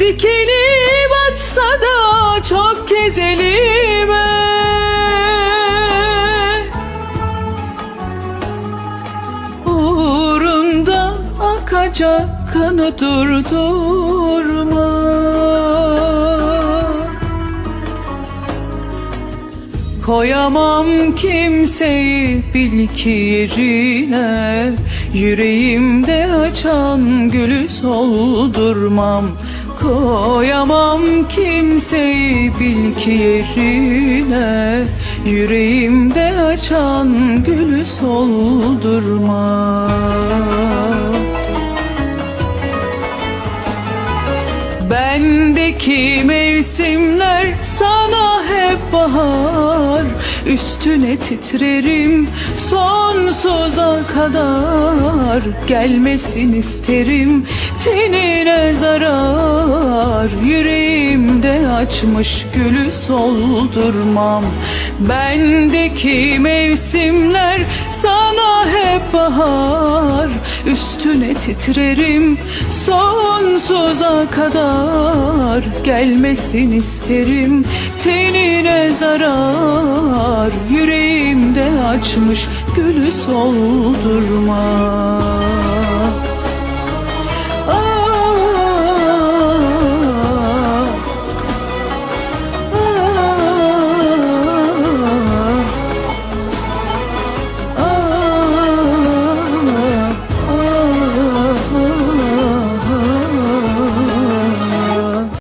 Dikeni batsa da çok kez elime Uğrunda akacak kanı durdurma Koyamam kimseyi bil ki yerine. Yüreğimde açan gülü soldurmam Koyamam kimseyi bil ki yerine. Yüreğimde açan gülü soldurmam Bendeki mevsimler sana hep bahar. Üstüne titrerim sonsuza kadar. Gelmesin isterim tenine zarar açmış gülü soldurmam. Bendeki mevsimler sana hep bahar. Üstüne titrerim sonsuza kadar. Gelmesin isterim tenine zarar. Yüreğimde açmış gülü soldurma